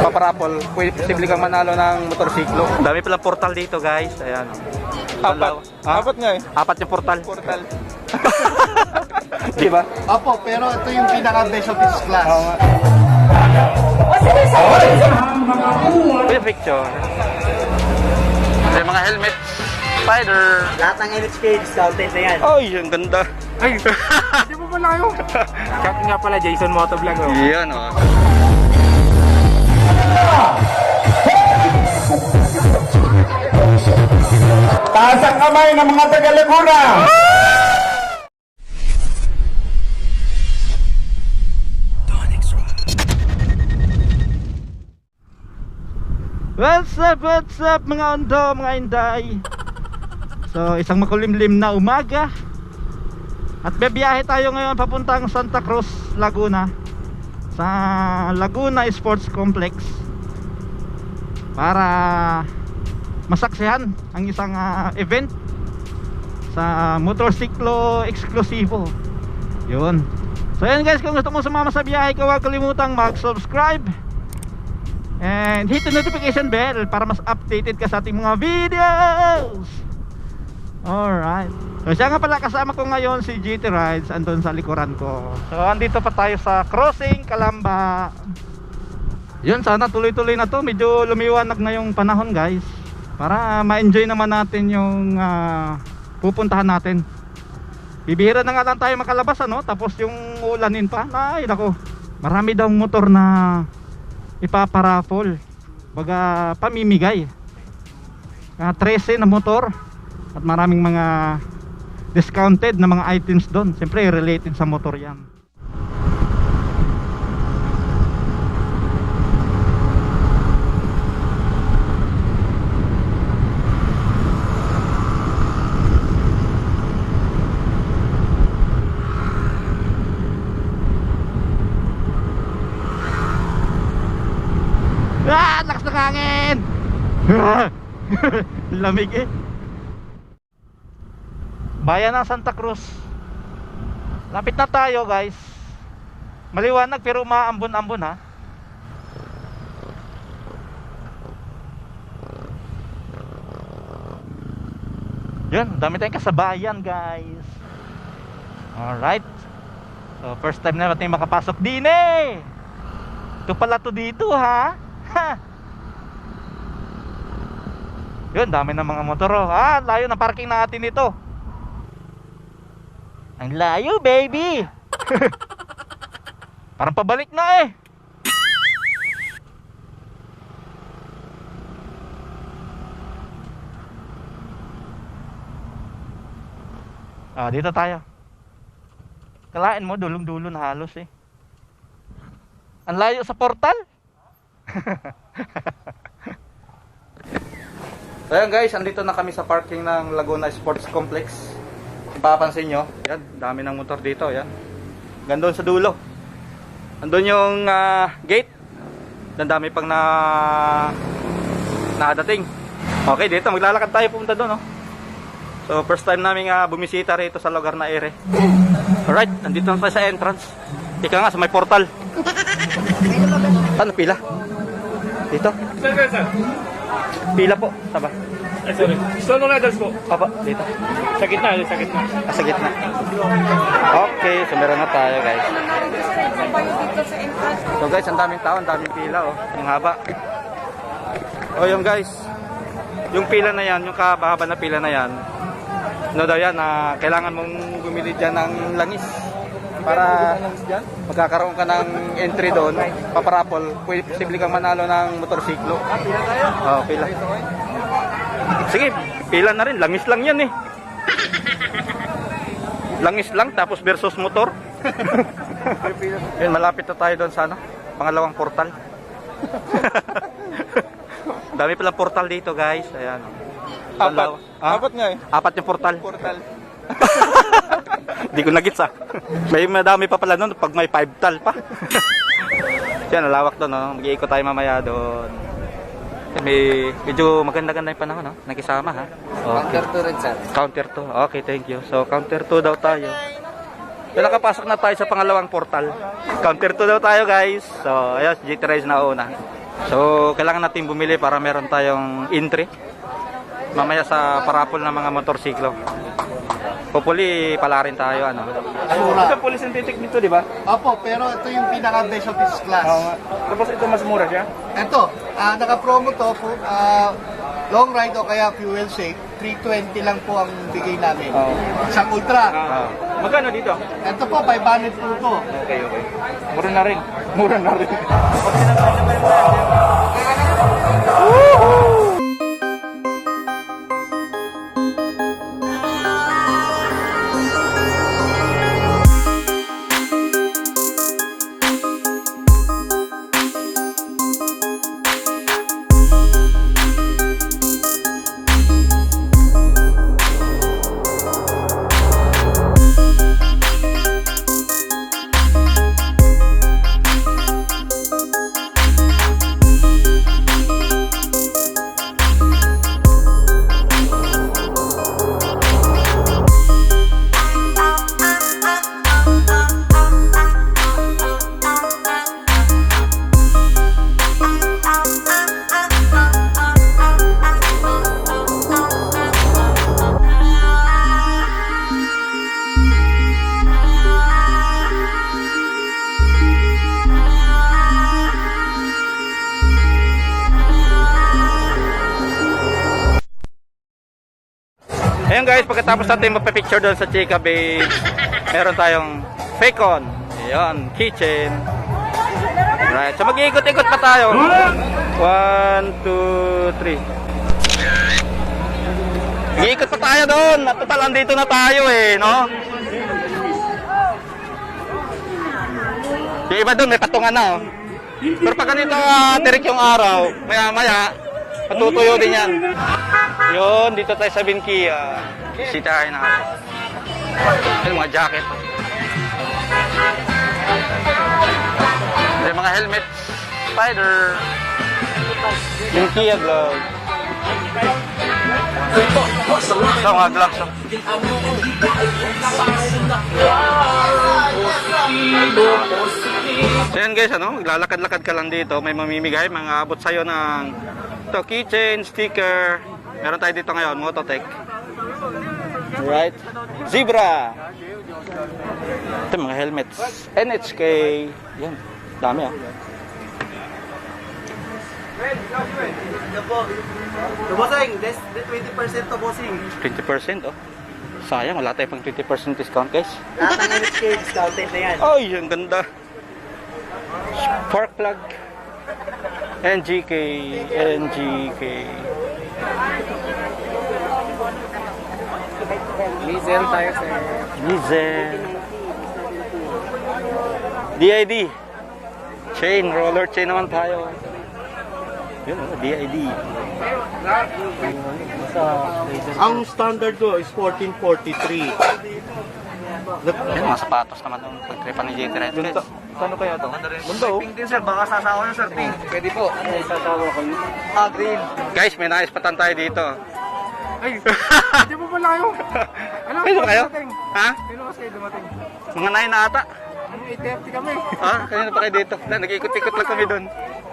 paparapol, pwede posible kang manalo ng motorsiklo. Dami pala portal dito guys. Ayan. Apat. Ha? Apat nga eh. Apat yung portal. Portal. Di ba? Opo, pero ito yung pinaka-best of its class. Oo nga. Pwede picture. May mga helmet. Spider. Lahat ng NHK discounted na yan. Ay, ang ganda. Ay, di mo pala kayo. Cut nga pala, Jason Motovlog. Oh. Yan oh. Taas ang kamay ng mga taga-Laguna! What's up, what's up mga ondo, mga inday? So isang makulimlim na umaga. At bebiyahe tayo ngayon papuntang Santa Cruz, Laguna Sa Laguna Sports Complex Para masaksihan ang isang ah, event Sa motorsiklo eksklusibo Yun So yun guys, kung gusto mo sumama sa biyahe ko Huwag kalimutang mag-subscribe And hit the notification bell para mas updated ka sa ating mga videos. Alright. So siya nga pala kasama ko ngayon si GT Rides andun sa likuran ko. So andito pa tayo sa crossing Kalamba. Yun sana tuloy-tuloy na to. Medyo lumiwanag na yung panahon guys. Para ma-enjoy naman natin yung ah, pupuntahan natin. Bibihira na nga lang tayo makalabas ano. Tapos yung ulanin pa. Ay nako. Marami daw motor na ipaparapol baga pamimigay uh, 13 na motor at maraming mga discounted na mga items doon siyempre related sa motor yan Ah, lakas ng hangin! Lamig eh. Bayan ng Santa Cruz. Lapit na tayo, guys. Maliwanag pero umaambon-ambon ha. Yan, dami tayong kasabayan, guys. Alright. So, first time na natin makapasok din eh. Ito pala to dito ha. Ha. Yun, dami ng mga motor oh. Ah, layo ng parking natin ito. Ang layo, baby. Parang pabalik na eh. Ah, dito tayo. Kalain mo, dulong-dulo na halos eh. Ang layo sa portal. Ayan guys, andito na kami sa parking ng Laguna Sports Complex. Papansin nyo, yan, dami ng motor dito, yan. Gandun sa dulo. Andun yung ah, gate. Dami pang na nakadating. Okay, dito maglalakad tayo pumunta doon, no. So, first time namin ah, bumisita rito sa lugar na ere. Alright, nandito na tayo sa entrance. Ika nga, sa may portal. Ano, pila? Dito? Sir, sir. Pila po, taba. Ay, sorry. Solo riders po. Papa, dito. Sa gitna, sa gitna. Ah, sa gitna. Okay, so meron na tayo guys. So guys, ang daming tao, ang daming pila oh. Ang haba. Oh, yung guys. Yung pila na yan, yung kahaba na pila na yan. No daw yan, na kailangan mong bumili dyan ng langis. Para magkakaroon ka ng entry doon, paparapol, posible kang manalo ng motorsiklo. Oh, pila. Sige, pila na rin. Langis lang yan eh. Langis lang tapos versus motor. Yun, malapit na tayo doon sana. Pangalawang portal. Dami palang portal dito guys. Ayan. Apat. Ah? Apat nga eh. Apat yung portal. Portal. Hindi ko nagits ah. May madami pa pala noon pag may 5 tal pa. Yan, nalawak doon. No? Mag-iikot tayo mamaya doon. May medyo maganda-ganda yung panahon, no? Nakisama ha. Okay. Counter to rin, sir. Counter 2. Okay, thank you. So, counter 2 daw tayo. So, nakapasok na tayo sa pangalawang portal. Counter 2 daw tayo, guys. So, ayun, GT Rise na una. So, kailangan natin bumili para meron tayong entry. Mamaya sa parapol ng mga motorsiklo. Hopefully, pala rin tayo, ano. Mura. police and titik nito, di ba? Opo, pero ito yung pinaka-best of this class. Tapos ito mas mura siya? Ito, ah, naka-promo to po, ah, long ride o kaya fuel safe, 320 lang po ang bigay namin. Oo. Isang ultra. Ah. Magkano dito? Ito po, 500 po to. Okay, okay. Mura na rin. Mura na rin. Ayun guys, pagkatapos natin magpa-picture doon sa Chica Beach, meron tayong Facon. Ayun, kitchen. Right, so mag-iikot-ikot pa tayo. One, two, three. Mag-iikot pa tayo doon. Total, andito na tayo eh, no? Yung iba doon, may patungan na oh. Pero pag ganito uh, tirik yung araw, maya-maya, patutuyo din yan. Yun, dito tayo sa Binkia. Sitahin natin. Ayun, mga jacket. May mga helmet. Spider. Binkia glove. Ito, mga gloves. oh. So yan guys, ano, maglalakad-lakad ka lang dito. May mamimigay, mga abot sa'yo ng to keychain, sticker. Meron tayo dito ngayon, Mototech. Right? Zebra. Ito mga helmets. NHK. Yan. Dami ah. Bossing, this, the 20% to bossing. 20% oh. Sayang, wala tayo pang 20% discount guys. Lahat ng NHK discounted na yan. Ay, ang ganda. Spark plug. NGK. NGK. Diesel tayo sir. Diesel. DID. Chain, roller chain naman tayo. Yun, oh, DID. Ang standard ko is 1443. Yan, mga sapatos naman ang pagtripan ni JT Red. Kano kaya to? Mundo. Pink din sir, baka sasawa na sir. Pink. Pwede po. Ano yung sasawa ko? Ah, green. Guys, may naispatan tayo dito. Ay, hindi mo pala kayo. Ano? Pwede kayo? Ha? Sino kasi dumating? Mga 9 na ata. Ano, 8.30 kami. Ha? Kanina pa kayo dito. Na, nag-ikot-ikot lang kami doon.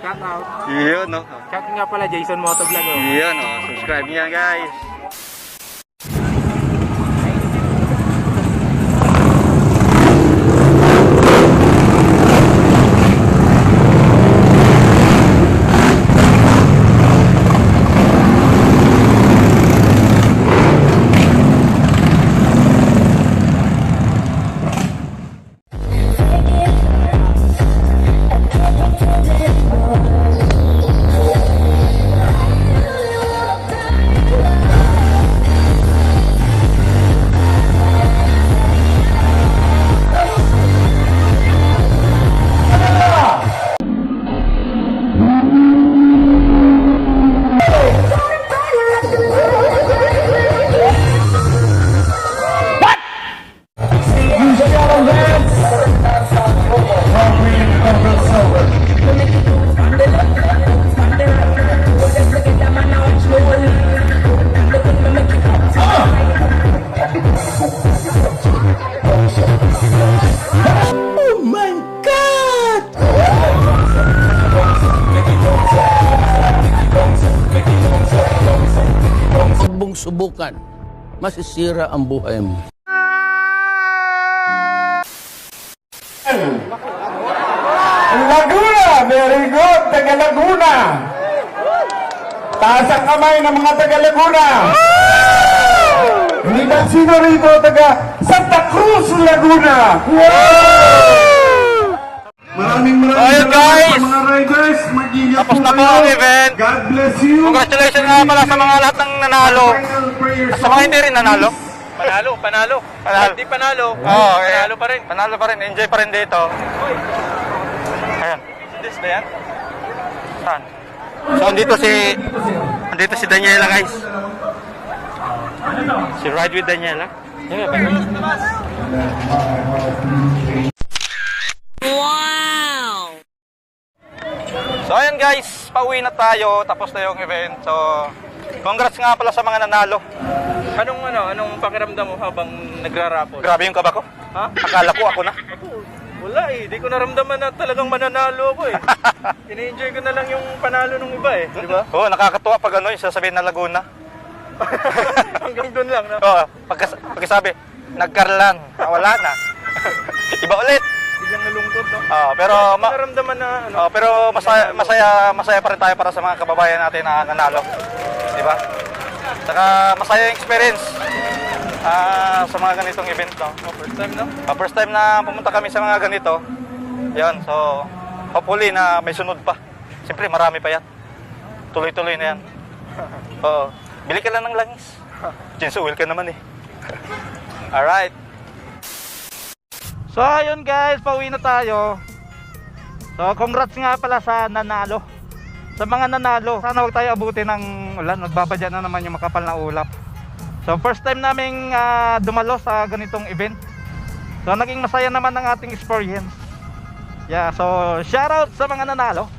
Shout out. Yun, no? Shout nga pala, Jason Motovlog. Oh. Yun, oh. Subscribe niya, guys. Subukan, masisira ang buhay mo. Laguna! Very good! Taga Laguna! Taas ang kamay ng mga taga Laguna! Hindi ba sino rito taga Santa Cruz, Laguna? Maraming maraming Ayun, guys! sa mga riders. Mag-ingat Tapos na po ang event. God bless you. Congratulations nga pala sa mga lahat ng nanalo. Final Sa mga hindi rin nanalo. Panalo, panalo. Panalo. Hindi panalo. Oo, eh, panalo pa rin. Panalo pa rin. Enjoy pa rin dito. Ayan. This na yan. Saan? So, andito si... Andito si Daniela, guys. Si Ride with Daniela. So, ayan guys. Pauwi na tayo. Tapos na yung event. So, congrats nga pala sa mga nanalo. Anong ano, anong pakiramdam mo habang nagrarapol? Grabe yung kaba ko. Ha? Akala ko ako na. Wala eh, di ko naramdaman na talagang mananalo ako eh. Ini-enjoy ko na lang yung panalo ng iba eh, di ba? Oo, nakakatuwa pag ano yung sasabihin na Laguna. Hanggang doon lang, no? Oo, pagkas pagkasabi, nagkarlan, ah, wala na. Iba ulit. Biglang nalungkot, no? Oo, pero ma- naramdaman na ano, Oo, pero masaya, masaya masaya pa rin tayo para sa mga kababayan natin na nanalo. Di ba? Saka masaya yung experience ah, sa mga ganitong event, no? oh, first time, no? Ah, first time na pumunta kami sa mga ganito. Yan, so hopefully na may sunod pa. Siyempre, marami pa yan. Tuloy-tuloy na yan. Oo. Bili ka lang ng langis. Jinsuil ka naman eh. Alright. So ayun guys, pauwi na tayo. So congrats nga pala sa nanalo. Sa mga nanalo, sana huwag tayo abutin ng ulan. Nagbabadya na naman yung makapal na ulap. So first time naming ah, dumalo sa ganitong event. So naging masaya naman ang ating experience. Yeah, so shout out sa mga nanalo.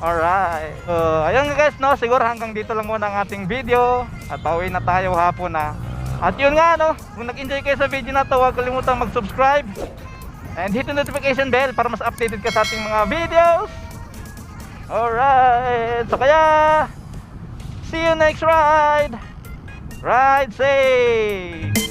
Alright. So ayun guys, no, siguro hanggang dito lang muna ang ating video at pauwi na tayo hapon na. At yun nga no, kung nag-enjoy kayo sa video na to, huwag kalimutang mag-subscribe and hit the notification bell para mas updated ka sa ating mga videos. Alright. So kaya see you next ride. Ride safe.